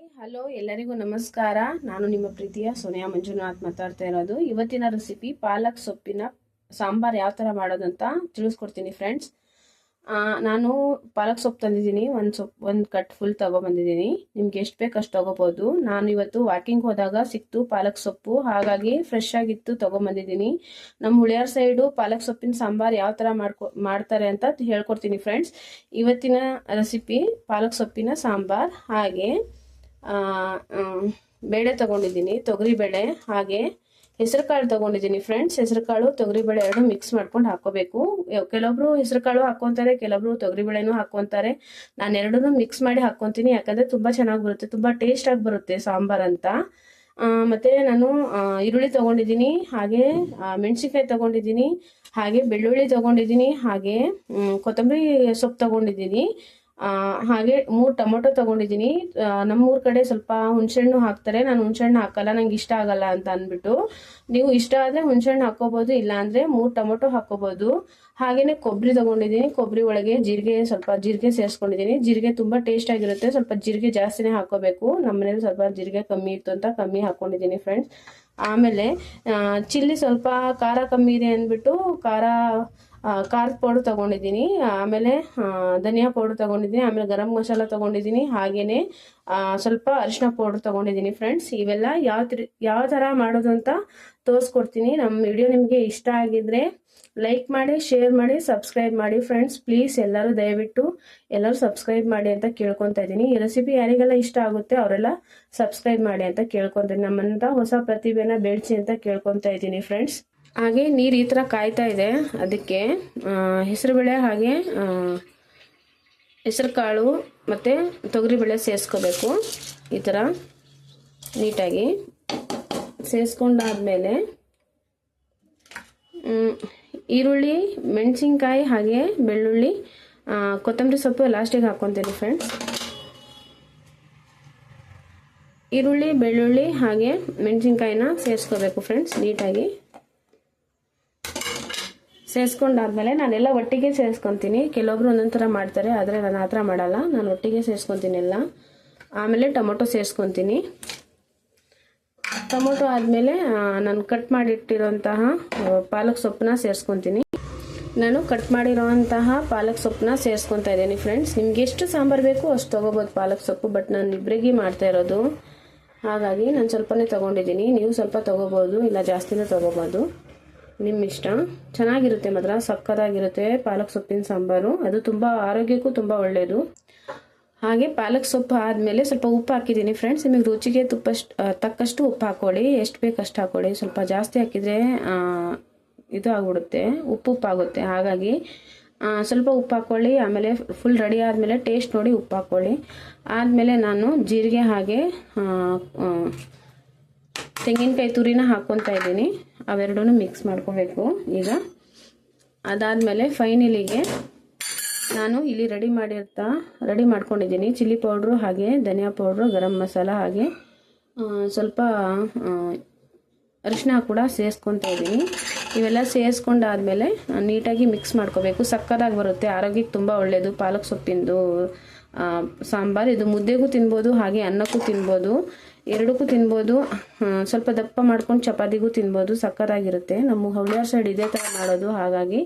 Hi hello, ಎಲ್ಲರಿಗೂ ನಮಸ್ಕಾರ. ನಾನು ನಿಮ್ಮ ಪ್ರೀತಿಯ ಸೋನಿಯಾ ಮಂಜುನಾಥ್ ಮಾತಾಡ್ತಾ ಇರೋದು. ಇವತ್ತಿನ ರೆಸಿಪಿ ಪಾಲಕ್ ಸೊಪ್ಪಿನ ಸಾಂಬಾರ್ ಯಾವ ಥರ ಅಂತ ತಿಳಿಸ್ಕೊಡ್ತೀನಿ ಫ್ರೆಂಡ್ಸ್ ನಾನು ಪಾಲಕ್ ಸೊಪ್ಪು ತಂದಿದ್ದೀನಿ. ಒಂದು ಸೊಪ್ಪು ಒಂದು ಕಟ್ ಫುಲ್ ತೊಗೊಬಂದಿದ್ದೀನಿ. ನಿಮ್ಗೆ ಎಷ್ಟು ಬೇಕು ಅಷ್ಟು ತೊಗೋಬೋದು. ನಾನು ಇವತ್ತು ವಾಕಿಂಗ್ ಹೋದಾಗ ಸಿಕ್ತು ಪಾಲಕ್ ಸೊಪ್ಪು. ಹಾಗಾಗಿ ಫ್ರೆಶ್ ಆಗಿತ್ತು ತೊಗೊಂಬಂದಿದ್ದೀನಿ. ನಮ್ಮ ಹುಳಿಯಾರ್ ಸೈಡು ಪಾಲಕ್ ಸೊಪ್ಪಿನ ಸಾಂಬಾರ್ ಯಾವ ಥರ ಮಾಡ್ಕೊ, ಮಾಡ್ತಾರೆ ಅಂತ ಹೇಳ್ಕೊಡ್ತೀನಿ ಫ್ರೆಂಡ್ಸ್ ಇವತ್ತಿನ ರೆಸಿಪಿ ಪಾಲಕ್ ಸೊಪ್ಪಿನ ಸಾಂಬಾರ್. ಹಾಗೆ ಬೇಳೆ ತಗೊಂಡಿದ್ದೀನಿ, ತೊಗರಿ ಬೇಳೆ, ಹಾಗೆ ಹೆಸರುಕಾಳು ತಗೊಂಡಿದ್ದೀನಿ ಫ್ರೆಂಡ್ಸ್ ಹೆಸರುಕಾಳು, ತೊಗರಿ ಬೇಳೆ ಎರಡು ಮಿಕ್ಸ್ ಮಾಡ್ಕೊಂಡು ಹಾಕೋಬೇಕು. ಕೆಲವೊಬ್ರು ಹೆಸರುಕಾಳು ಕಾಳು ಕೆಲವೊಬ್ರು ತೊಗರಿ ಬೇಳೆನೂ ಹಾಕೊಂತಾರೆ. ನಾನು ಎರಡನ್ನೂ ಮಿಕ್ಸ್ ಮಾಡಿ ಹಾಕ್ಕೊತೀನಿ ಯಾಕಂದ್ರೆ ತುಂಬ ಚೆನ್ನಾಗಿ ಬರುತ್ತೆ, ತುಂಬ ಟೇಸ್ಟಾಗಿ ಬರುತ್ತೆ ಸಾಂಬಾರ್ ಅಂತ. ಮತ್ತು ನಾನು ಈರುಳ್ಳಿ ತಗೊಂಡಿದ್ದೀನಿ, ಹಾಗೆ ಮೆಣಸಿನ್ಕಾಯಿ ತಗೊಂಡಿದ್ದೀನಿ, ಹಾಗೆ ಬೆಳ್ಳುಳ್ಳಿ ತಗೊಂಡಿದ್ದೀನಿ, ಹಾಗೆ ಕೊತ್ತಂಬರಿ ಸೊಪ್ಪು ತಗೊಂಡಿದ್ದೀನಿ. ಹಾಗೆ ಮೂರು ಟೊಮೊಟೊ ತಗೊಂಡಿದ್ದೀನಿ. ನಮ್ಮೂರ ಕಡೆ ಸ್ವಲ್ಪ ಹುಣಸೆಹಣ್ಣು ಹಾಕ್ತಾರೆ. ನಾನು ಹುಣಸೆಹಣ್ಣು ಹಾಕಲ್ಲ, ನಂಗೆ ಇಷ್ಟ ಆಗಲ್ಲ ಅಂತ ಅಂದ್ಬಿಟ್ಟು. ನೀವು ಇಷ್ಟ ಆದರೆ ಹುಣಸೆಹಣ್ಣು ಇಲ್ಲ ಅಂದ್ರೆ ಮೂರು ಟೊಮೊಟೊ ಹಾಕೋಬೋದು ಹಾಗೇನೆ ಕೊಬ್ಬರಿ ತಗೊಂಡಿದ್ದೀನಿ. ಕೊಬ್ಬರಿ ಒಳಗೆ ಜೀರಿಗೆ, ಸ್ವಲ್ಪ ಜೀರಿಗೆ ಸೇರಿಸ್ಕೊಂಡಿದ್ದೀನಿ. ಜೀರಿಗೆ ತುಂಬ ಟೇಸ್ಟ್ ಆಗಿರುತ್ತೆ. ಸ್ವಲ್ಪ ಜೀರಿಗೆ ಜಾಸ್ತಿನೇ ಹಾಕೋಬೇಕು ನಮ್ಮ ಮನೇಲಿ ಸ್ವಲ್ಪ ಜೀರಿಗೆ ಕಮ್ಮಿ ಇತ್ತು ಅಂತ ಕಮ್ಮಿ ಹಾಕೊಂಡಿದ್ದೀನಿ ಫ್ರೆಂಡ್ಸ್ ಆಮೇಲೆ ಚಿಲ್ಲಿ ಸ್ವಲ್ಪ ಖಾರ ಕಮ್ಮಿ ಇದೆ ಅಂದ್ಬಿಟ್ಟು ಖಾರ ಖಾರದ ಪೌಡ್ರ್ ತಗೊಂಡಿದ್ದೀನಿ, ಆಮೇಲೆ ಧನಿಯಾ ಪೌಡ್ರ್ ತಗೊಂಡಿದ್ದೀನಿ, ಆಮೇಲೆ ಗರಂ ಮಸಾಲ ತಗೊಂಡಿದ್ದೀನಿ, ಹಾಗೇನೆ ಸ್ವಲ್ಪ ಅರಿಶಿನ ಪೌಡ್ರ್ ತಗೊಂಡಿದ್ದೀನಿ ಫ್ರೆಂಡ್ಸ್ ಇವೆಲ್ಲ ಯಾವ ಯಾವ ಥರ ಮಾಡೋದು ಅಂತ ತೋರಿಸ್ಕೊಡ್ತೀನಿ. ನಮ್ಮ ವಿಡಿಯೋ ನಿಮಗೆ ಇಷ್ಟ ಆಗಿದ್ರೆ ಲೈಕ್ ಮಾಡಿ ಶೇರ್ ಮಾಡಿ ಸಬ್ಸ್ಕ್ರೈಬ್ ಮಾಡಿ ಫ್ರೆಂಡ್ಸ್ ಪ್ಲೀಸ್ ಎಲ್ಲರೂ ದಯವಿಟ್ಟು ಎಲ್ಲರೂ ಸಬ್ಸ್ಕ್ರೈಬ್ ಮಾಡಿ ಅಂತ ಕೇಳ್ಕೊತಾ ಇದ್ದೀನಿ. ಈ ರೆಸಿಪಿ ಯಾರಿಗೆಲ್ಲ ಇಷ್ಟ ಆಗುತ್ತೆ ಅವರೆಲ್ಲ ಸಬ್ಸ್ಕ್ರೈಬ್ ಮಾಡಿ ಅಂತ ಕೇಳ್ಕೊತೀನಿ ನಮ್ಮಂತ ಹೊಸ ಪ್ರತಿಭೆನ ಬೆಳೆಸಿ ಅಂತ ಕೇಳ್ಕೊತಾ ಇದ್ದೀನಿ ಫ್ರೆಂಡ್ಸ್ ಹಾಗೆ ನೀರು ಈ ಥರ ಕಾಯ್ತಾ ಇದೆ. ಅದಕ್ಕೆ ಹೆಸರುಬೇಳೆ ಹಾಗೆ ಹೆಸರು ಕಾಳು ಮತ್ತು ತೊಗರಿಬೇಳೆ ಸೇರಿಸ್ಕೋಬೇಕು. ಈ ಥರ ನೀಟಾಗಿ ಸೇರಿಸ್ಕೊಂಡಾದ್ಮೇಲೆ ಈರುಳ್ಳಿ, ಮೆಣಸಿನ್ಕಾಯಿ ಹಾಗೆ ಬೆಳ್ಳುಳ್ಳಿ ಕೊತ್ತಂಬರಿ ಸೊಪ್ಪು ಲಾಸ್ಟಿಗೆ ಹಾಕ್ಕೊತೀನಿ ಫ್ರೆಂಡ್ಸ್ ಈರುಳ್ಳಿ, ಬೆಳ್ಳುಳ್ಳಿ ಹಾಗೆ ಮೆಣಸಿನ್ಕಾಯಿನ ಸೇರಿಸ್ಕೋಬೇಕು ಫ್ರೆಂಡ್ಸ್ ನೀಟಾಗಿ. ಸೇರಿಸ್ಕೊಂಡಾದ್ಮೇಲೆ ನಾನೆಲ್ಲ ಒಟ್ಟಿಗೆ ಸೇರಿಸ್ಕೊತೀನಿ. ಕೆಲವೊಬ್ರು ಒಂದೊಂದು ಥರ ಮಾಡ್ತಾರೆ, ಆದರೆ ನಾನು ಆ ಥರ ಮಾಡಲ್ಲ. ನಾನು ಒಟ್ಟಿಗೆ ಸೇರಿಸ್ಕೊತೀನಿ ಎಲ್ಲ. ಆಮೇಲೆ ಟೊಮೊಟೊ ಸೇರಿಸ್ಕೊತೀನಿ. ಟೊಮೊಟೊ ಆದಮೇಲೆ ನಾನು ಕಟ್ ಮಾಡಿಟ್ಟಿರೋಂತಹ ಪಾಲಕ್ ಸೊಪ್ಪನ್ನ ಸೇರಿಸ್ಕೊತೀನಿ. ನಾನು ಕಟ್ ಮಾಡಿರೋವಂತಹ ಪಾಲಕ್ ಸೊಪ್ಪನ್ನ ಸೇರಿಸ್ಕೊತಾ ಇದ್ದೀನಿ ಫ್ರೆಂಡ್ಸ್ ನಿಮ್ಗೆ ಎಷ್ಟು ಸಾಂಬಾರು ಬೇಕು ಅಷ್ಟು ತೊಗೋಬೋದು ಪಾಲಕ್ ಸೊಪ್ಪು ಬಟ್ ನಾನು ಇಬ್ಬರಿಗೆ ಮಾಡ್ತಾ ಇರೋದು. ಹಾಗಾಗಿ ನಾನು ಸ್ವಲ್ಪನೇ ತೊಗೊಂಡಿದ್ದೀನಿ. ನೀವು ಸ್ವಲ್ಪ ತೊಗೋಬೋದು, ಇಲ್ಲ ಜಾಸ್ತಿನೇ ತೊಗೋಬೋದು. ನಿಮ್ಮ ಇಷ್ಟ? ಚೆನ್ನಾಗಿರುತ್ತೆ ಮಾತ್ರ ಸಕ್ಕದಾಗಿರುತ್ತೆ ಪಾಲಕ್ ಸೊಪ್ಪಿನ ಸಾಂಬಾರು. ಅದು ತುಂಬ ಆರೋಗ್ಯಕ್ಕೂ ತುಂಬ ಒಳ್ಳೆಯದು ಹಾಗೆ ಪಾಲಕ್ ಸೊಪ್ಪು ಆದಮೇಲೆ ಸ್ವಲ್ಪ ಉಪ್ಪು ಹಾಕಿದ್ದೀನಿ ಫ್ರೆಂಡ್ಸ್ ನಿಮಗೆ ರುಚಿಗೆ ತುಪ್ಪ ತಕ್ಕಷ್ಟು ಉಪ್ಪು ಹಾಕೊಳ್ಳಿ. ಎಷ್ಟು ಬೇಕಷ್ಟು ಹಾಕೊಳ್ಳಿ. ಸ್ವಲ್ಪ ಜಾಸ್ತಿ ಹಾಕಿದರೆ ಇದು ಆಗ್ಬಿಡುತ್ತೆ. ಉಪ್ಪು ಉಪ್ಪಾಗುತ್ತೆ ಹಾಗಾಗಿ ಸ್ವಲ್ಪ ಉಪ್ಪು ಹಾಕ್ಕೊಳ್ಳಿ ಆಮೇಲೆ ಫುಲ್ ರೆಡಿ ಆದಮೇಲೆ ಟೇಸ್ಟ್ ನೋಡಿ ಉಪ್ಪು ಹಾಕ್ಕೊಳ್ಳಿ ಆದಮೇಲೆ ನಾನು ಜೀರಿಗೆ ಹಾಗೆ ತೆಂಗಿನಕಾಯಿ ತುರಿನ ಹಾಕ್ಕೊತಾ ಇದ್ದೀನಿ. ಅವೆರಡೂ ಮಿಕ್ಸ್ ಮಾಡ್ಕೋಬೇಕು ಈಗ. ಅದಾದಮೇಲೆ ಫೈನಲಿಗೆ ನಾನು ಇಲ್ಲಿ ರೆಡಿ ಮಾಡಿರ್ತಾ ರೆಡಿ ಮಾಡ್ಕೊಂಡಿದ್ದೀನಿ. ಚಿಲ್ಲಿ ಪೌಡ್ರು ಹಾಗೆ ಧನಿಯಾ ಪೌಡ್ರು ಗರಂ ಮಸಾಲ ಹಾಗೆ ಸ್ವಲ್ಪ ಅರಿಶಿನ ಕೂಡ ಸೇರಿಸ್ಕೊತಾ ಇದ್ದೀನಿ. ಇವೆಲ್ಲ ಸೇರಿಸ್ಕೊಂಡಾದ್ಮೇಲೆ ನೀಟಾಗಿ ಮಿಕ್ಸ್ ಮಾಡ್ಕೋಬೇಕು. ಸಕ್ಕದಾಗಿ ಬರುತ್ತೆ. ಆರೋಗ್ಯಕ್ಕೆ ತುಂಬ ಒಳ್ಳೆಯದು ಪಾಲಕ್ ಸೊಪ್ಪಿಂದು ಸಾಂಬಾರು. ಇದು ಮುದ್ದೆಗೂ ತಿನ್ಬೋದು, ಹಾಗೆ ಅನ್ನಕ್ಕೂ ತಿನ್ಬೋದು. ಎರಡಕ್ಕೂ ತಿನ್ಬೋದು. ಸ್ವಲ್ಪ ದಪ್ಪ ಮಾಡ್ಕೊಂಡು ಚಪಾತಿಗೂ ತಿನ್ಬೋದು. ಸಕ್ಕತ್ತಾಗಿರುತ್ತೆ. ನಮ್ಮ ಹಳ್ಳಿಯಾರ್ ಸೈಡ್ ಇದೇ ಥರ ಮಾಡೋದು. ಹಾಗಾಗಿ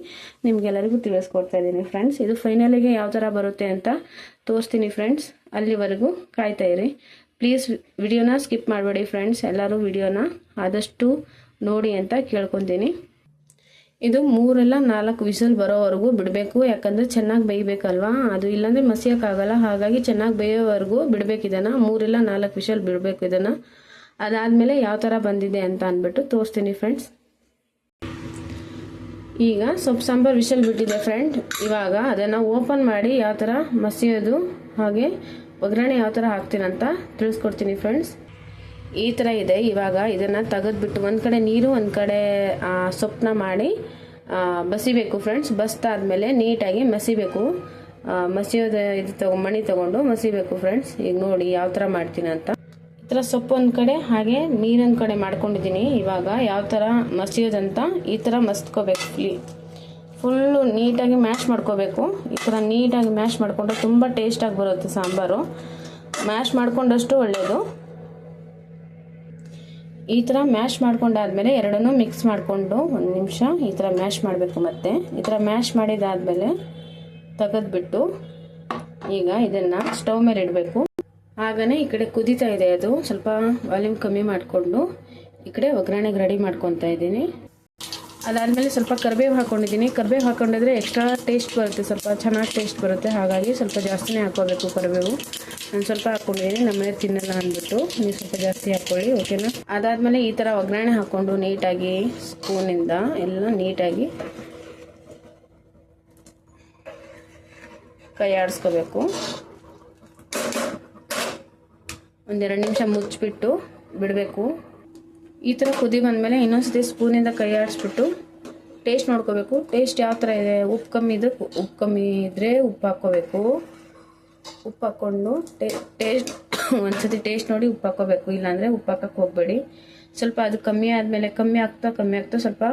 ನಿಮ್ಗೆಲ್ಲರಿಗೂ ತಿಳಿಸ್ಕೊಡ್ತಾ ಇದ್ದೀನಿ ಫ್ರೆಂಡ್ಸ್ ಇದು ಫೈನಲಿಗೆ ಯಾವ ಥರ ಬರುತ್ತೆ ಅಂತ ತೋರಿಸ್ತೀನಿ ಫ್ರೆಂಡ್ಸ್ ಅಲ್ಲಿವರೆಗೂ ಕಾಯ್ತಾ ಇರಿ. ಪ್ಲೀಸ್ ವಿಡಿಯೋನ ಸ್ಕಿಪ್ ಮಾಡಬೇಡಿ ಫ್ರೆಂಡ್ಸ್ ಎಲ್ಲರೂ ವಿಡಿಯೋನ ಆದಷ್ಟು ನೋಡಿ ಅಂತ ಕೇಳ್ಕೊತೀನಿ. ಇದು ಮೂರೆಲ್ಲ ನಾಲ್ಕು ವಿಸಲ್ ಬರೋವರೆಗೂ ಬಿಡಬೇಕು, ಯಾಕಂದರೆ ಚೆನ್ನಾಗಿ ಬೇಯಬೇಕಲ್ವಾ? ಅದು ಇಲ್ಲಾಂದರೆ ಮಸಿಯೋಕ್ಕಾಗಲ್ಲ ಹಾಗಾಗಿ ಚೆನ್ನಾಗಿ ಬೇಯೋವರೆಗೂ ಬಿಡಬೇಕು ಇದನ್ನು. ಮೂರೆಲ್ಲ ನಾಲ್ಕು ವಿಸಲ್ ಬಿಡಬೇಕು ಇದನ್ನು. ಅದಾದಮೇಲೆ ಯಾವ ಥರ ಬಂದಿದೆ ಅಂತ ಅಂದ್ಬಿಟ್ಟು ತೋರಿಸ್ತೀನಿ ಫ್ರೆಂಡ್ಸ್ ಈಗ ಸೊಪ್ಪು ಸಾಂಬಾರು ವಿಷಲ್ ಬಿಟ್ಟಿದೆ ಫ್ರೆಂಡ್ ಇವಾಗ ಅದನ್ನು ಓಪನ್ ಮಾಡಿ ಯಾವ ಥರ ಮಸಿಯೋದು, ಹಾಗೆ ಒಗ್ಗರಣೆ ಯಾವ ಥರ ಹಾಕ್ತೀನಂತ ತಿಳಿಸ್ಕೊಡ್ತೀನಿ ಫ್ರೆಂಡ್ಸ್ ಈ ಥರ ಇದೆ. ಇವಾಗ ಇದನ್ನು ತೆಗೆದ್ಬಿಟ್ಟು ಒಂದು ಕಡೆ ನೀರು, ಒಂದು ಕಡೆ ಸೊಪ್ಪನ್ನ ಮಾಡಿ ಬಸಿಬೇಕು ಫ್ರೆಂಡ್ಸ್ ಬಸ್ತಾದ್ಮೇಲೆ ನೀಟಾಗಿ ಮಸಿಬೇಕು. ಮಸಿಯೋದು ಇದು ತಗೊ ಮಣಿ ತೊಗೊಂಡು ಮಸಿಬೇಕು ಫ್ರೆಂಡ್ಸ್ ಈಗ ನೋಡಿ ಯಾವ ಥರ ಮಾಡ್ತೀನಿ ಅಂತ. ಈ ಥರ ಸೊಪ್ಪು ಒಂದು ಕಡೆ, ಹಾಗೆ ನೀರೊಂದು ಕಡೆ ಮಾಡ್ಕೊಂಡಿದ್ದೀನಿ. ಇವಾಗ ಯಾವ ಥರ ಮಸಿಯೋದಂತ ಈ ಥರ ಮಸ್ತ್ಕೋಬೇಕು ಫುಲ್ಲಿ ಫುಲ್ಲು ನೀಟಾಗಿ ಮ್ಯಾಶ್ ಮಾಡ್ಕೋಬೇಕು. ಈ ಥರ ನೀಟಾಗಿ ಮ್ಯಾಶ್ ಮಾಡಿಕೊಂಡ್ರೆ ತುಂಬ ಟೇಸ್ಟಾಗಿ ಬರುತ್ತೆ ಸಾಂಬಾರು. ಮ್ಯಾಶ್ ಮಾಡ್ಕೊಂಡಷ್ಟು ಒಳ್ಳೆಯದು ಈ ಥರ ಮ್ಯಾಶ್ ಮಾಡ್ಕೊಂಡಾದ್ಮೇಲೆ ಎರಡನ್ನೂ ಮಿಕ್ಸ್ ಮಾಡಿಕೊಂಡು ಒಂದು ನಿಮಿಷ ಈ ಥರ ಮ್ಯಾಶ್ ಮಾಡಬೇಕು ಮತ್ತೆ. ಈ ಥರ ಮ್ಯಾಶ್ ಮಾಡಿದಾದಮೇಲೆ ತೆಗೆದ್ಬಿಟ್ಟು ಈಗ ಇದನ್ನು ಸ್ಟವ್ ಮೇಲೆ ಇಡಬೇಕು. ಆಗನೇ ಈ ಕಡೆ ಕುದೀತಾ ಇದೆ ಅದು. ಸ್ವಲ್ಪ ವಾಲ್ಯೂಮ್ ಕಮ್ಮಿ ಮಾಡಿಕೊಂಡು ಈ ಕಡೆ ಒಗ್ಗರಣೆಗೆ ರೆಡಿ ಮಾಡ್ಕೊತಾ ಇದ್ದೀನಿ. ಅದಾದಮೇಲೆ ಸ್ವಲ್ಪ ಕರಿಬೇವು ಹಾಕ್ಕೊಂಡಿದ್ದೀನಿ ಕರಿಬೇವು ಹಾಕ್ಕೊಂಡಿದ್ರೆ ಎಕ್ಸ್ಟ್ರಾ ಟೇಸ್ಟ್ ಬರುತ್ತೆ. ಸ್ವಲ್ಪ ಚೆನ್ನಾಗಿ ಟೇಸ್ಟ್ ಬರುತ್ತೆ. ಹಾಗಾಗಿ ಸ್ವಲ್ಪ ಜಾಸ್ತಿನೇ ಹಾಕ್ಕೋಬೇಕು ಕರಿಬೇವು. ನಾನು ಸ್ವಲ್ಪ ಹಾಕ್ಕೊಂಡಿದ್ದೀನಿ ನಮ್ಮನೆ ತಿನ್ನಲ್ಲ ಅಂದ್ಬಿಟ್ಟು ನೀವು ಸ್ವಲ್ಪ ಜಾಸ್ತಿ ಹಾಕ್ಕೊಳ್ಳಿ ಓಕೆನಾ ಅದಾದಮೇಲೆ ಈ ಥರ ಒಗ್ಗರಣೆ ಹಾಕ್ಕೊಂಡು ನೀಟಾಗಿ ಸ್ಪೂನಿಂದ ಎಲ್ಲ ನೀಟಾಗಿ ಕೈ ಆಡಿಸ್ಕೋಬೇಕು ಒಂದೆರಡು ನಿಮಿಷ ಮುಚ್ಚಿಬಿಟ್ಟು ಬಿಡಬೇಕು. ಈ ಥರ ಕುದಿ ಬಂದಮೇಲೆ ಇನ್ನೊಂದ್ಸತಿ ಸ್ಪೂನಿಂದ ಕೈ ಆಡಿಸ್ಬಿಟ್ಟು ಟೇಸ್ಟ್ ನೋಡ್ಕೋಬೇಕು. ಟೇಸ್ಟ್ ಯಾವ ಥರ ಇದೆ? ಉಪ್ಪು ಕಮ್ಮಿ ಇದ್ರೆ ಉಪ್ಪು ಕಮ್ಮಿ ಇದ್ದರೆ ಉಪ್ಪು ಹಾಕ್ಕೋಬೇಕು. ಉಪ್ಪು ಹಾಕ್ಕೊಂಡು ಟೇಸ್ಟ್ ಒಂದ್ಸತಿ ಟೇಸ್ಟ್ ನೋಡಿ ಉಪ್ಪು ಹಾಕ್ಕೋಬೇಕು. ಇಲ್ಲಾಂದರೆ ಉಪ್ಪು ಹಾಕಕ್ಕೆ ಹೋಗಬೇಡಿ. ಸ್ವಲ್ಪ ಅದು ಕಮ್ಮಿ ಆದಮೇಲೆ ಕಮ್ಮಿ ಆಗ್ತಾ ಕಮ್ಮಿ ಆಗ್ತಾ ಸ್ವಲ್ಪ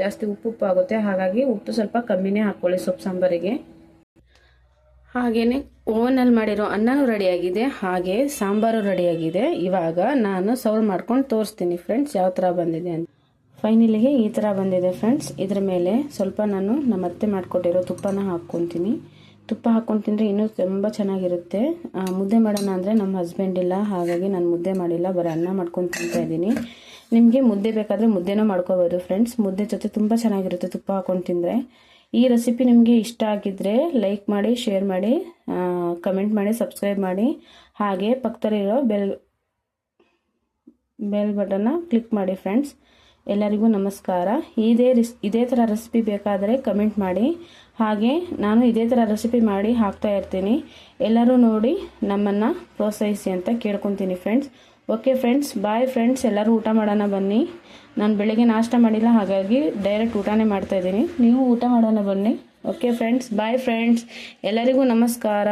ಜಾಸ್ತಿ ಉಪ್ಪು ಉಪ್ಪು ಆಗುತ್ತೆ. ಹಾಗಾಗಿ ಉಪ್ಪು ಸ್ವಲ್ಪ ಕಮ್ಮಿನೇ ಹಾಕ್ಕೊಳ್ಳಿ ಸೊಪ್ಪು ಸಾಂಬಾರಿಗೆ. ಹಾಗೆಯೇ ಓವನಲ್ಲಿ ಮಾಡಿರೋ ಅನ್ನನೂ ರೆಡಿಯಾಗಿದೆ, ಹಾಗೆ ಸಾಂಬಾರು ರೆಡಿಯಾಗಿದೆ. ಇವಾಗ ನಾನು ಸರ್ವ್ ಮಾಡ್ಕೊಂಡು ತೋರಿಸ್ತೀನಿ ಫ್ರೆಂಡ್ಸ್ ಯಾವ ಥರ ಬಂದಿದೆ ಅಂತ. ಫೈನಲಿಗೆ ಈ ಥರ ಬಂದಿದೆ ಫ್ರೆಂಡ್ಸ್. ಇದ್ರ ಮೇಲೆ ಸ್ವಲ್ಪ ನಾನು ನಮ್ಮ ಅತ್ತೆ ಮಾಡಿಕೊಟ್ಟಿರೋ ತುಪ್ಪನ ಹಾಕ್ಕೊತೀನಿ. ತುಪ್ಪ ಹಾಕ್ಕೊಂಡು ತಿಂದರೆ ಇನ್ನೂ ತುಂಬ ಚೆನ್ನಾಗಿರುತ್ತೆ. ಮುದ್ದೆ ಮಾಡೋಣ ಅಂದರೆ ನಮ್ಮ ಹಸ್ಬೆಂಡ್ ಇಲ್ಲ, ಹಾಗಾಗಿ ನಾನು ಮುದ್ದೆ ಮಾಡಿಲ್ಲ, ಬರೀ ಅನ್ನ ಮಾಡ್ಕೊಂಡು ತಿಂತಾ ಇದ್ದೀನಿ. ನಿಮಗೆ ಮುದ್ದೆ ಬೇಕಾದರೆ ಮುದ್ದೆನೂ ಮಾಡ್ಕೋಬೋದು ಫ್ರೆಂಡ್ಸ್. ಮುದ್ದೆ ಜೊತೆ ತುಂಬ ಚೆನ್ನಾಗಿರುತ್ತೆ ತುಪ್ಪ ಹಾಕ್ಕೊಂಡು ತಿಂದರೆ. ಈ ರೆಸಿಪಿ ನಿಮಗೆ ಇಷ್ಟ ಆಗಿದ್ದರೆ ಲೈಕ್ ಮಾಡಿ ಶೇರ್ ಮಾಡಿ ಕಮೆಂಟ್ ಮಾಡಿ ಸಬ್ಸ್ಕ್ರೈಬ್ ಮಾಡಿ. ಹಾಗೆ ಪಕ್ಕದಲ್ಲಿರೋ ಬೆಲ್ ಬೆಲ್ ಬಟನ್ನ ಕ್ಲಿಕ್ ಮಾಡಿ ಫ್ರೆಂಡ್ಸ್ ಎಲ್ಲರಿಗೂ ನಮಸ್ಕಾರ. ಇದೇ ರಿಸ್, ಇದೇ ಥರ ರೆಸಿಪಿ ಬೇಕಾದರೆ ಕಮೆಂಟ್ ಮಾಡಿ. ಹಾಗೆ ನಾನು ಇದೇ ಥರ ರೆಸಿಪಿ ಮಾಡಿ ಹಾಕ್ತಾ ಇರ್ತೀನಿ. ಎಲ್ಲರೂ ನೋಡಿ ನಮ್ಮನ್ನು ಪ್ರೋತ್ಸಾಹಿಸಿ ಅಂತ ಕೇಳ್ಕೊತೀನಿ friends okay friends bye friends ಎಲ್ಲರೂ ಊಟ ಮಾಡೋಣ ಬನ್ನಿ. ನಾನು ಬೆಳಗ್ಗೆ ನಾಷ್ಟ ಮಾಡಿಲ್ಲ, ಹಾಗಾಗಿ ಡೈರೆಕ್ಟ್ ಊಟನೇ ಮಾಡ್ತಾ ಇದ್ದೀನಿ. ನೀವು ಊಟ ಮಾಡೋಣ ಬನ್ನಿ. ಓಕೆ ಫ್ರೆಂಡ್ಸ್ ಬಾಯ್ ಫ್ರೆಂಡ್ಸ್ ಎಲ್ಲರಿಗೂ ನಮಸ್ಕಾರ.